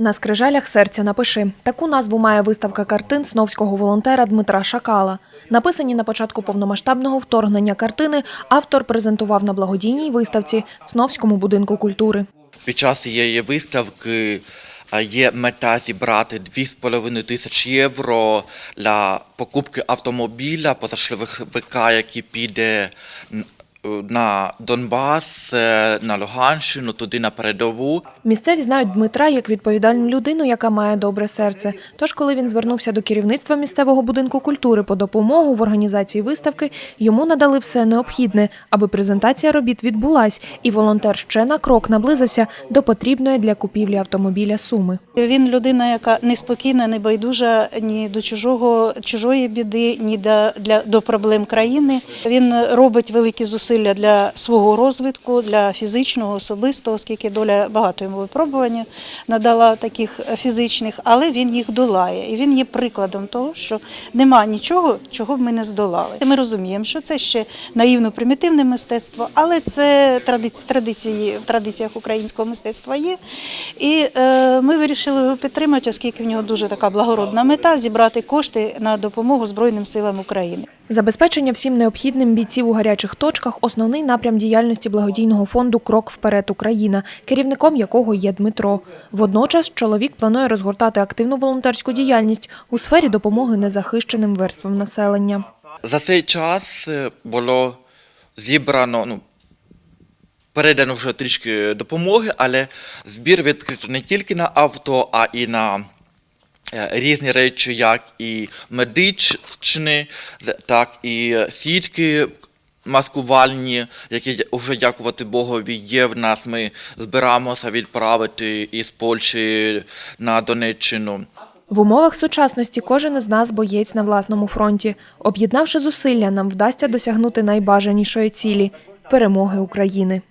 На скрижалях серця напиши. Таку назву має виставка картин сновського волонтера Дмитра Шакала. Написані на початку повномасштабного вторгнення картини автор презентував на благодійній виставці в Сновському будинку культури. Під час цієї виставки е, є мета зібрати 2,5 тисяч євро для покупки автомобіля позашляховика, який піде на Донбас, е, на Луганщину, туди на передову. Місцеві знають Дмитра як відповідальну людину, яка має добре серце. Тож, коли він звернувся до керівництва місцевого будинку культури по допомогу в організації виставки, йому надали все необхідне, аби презентація робіт відбулась, і волонтер ще на крок наблизився до потрібної для купівлі автомобіля суми. Він людина, яка неспокійна, не байдужа ні до чужого чужої біди, ні до, для до проблем країни. Він робить великі зусилля для свого розвитку, для фізичного, особистого, оскільки доля багато йому випробування надала таких фізичних, але він їх долає. І він є прикладом того, що нема нічого, чого б ми не здолали. Ми розуміємо, що це ще наївно примітивне мистецтво, але це традиції в традиціях українського мистецтва є. І е, ми вирішили його підтримати, оскільки в нього дуже така благородна мета зібрати кошти на допомогу Збройним силам України. Забезпечення всім необхідним бійців у гарячих точках основний напрям діяльності благодійного фонду Крок вперед Україна, керівником якого є Дмитро. Водночас чоловік планує розгортати активну волонтерську діяльність у сфері допомоги незахищеним верствам населення. За цей час е, було зібрано, ну, передано вже трішки допомоги, але збір відкрито не тільки на авто, а і на різні речі, як і медичні, так і сітки маскувальні, які вже, дякувати Богові, є в нас. Ми збираємося відправити із Польщі на Донеччину. В умовах сучасності кожен із нас боєць на власному фронті. Об'єднавши зусилля, нам вдасться досягнути найбажанішої цілі перемоги України.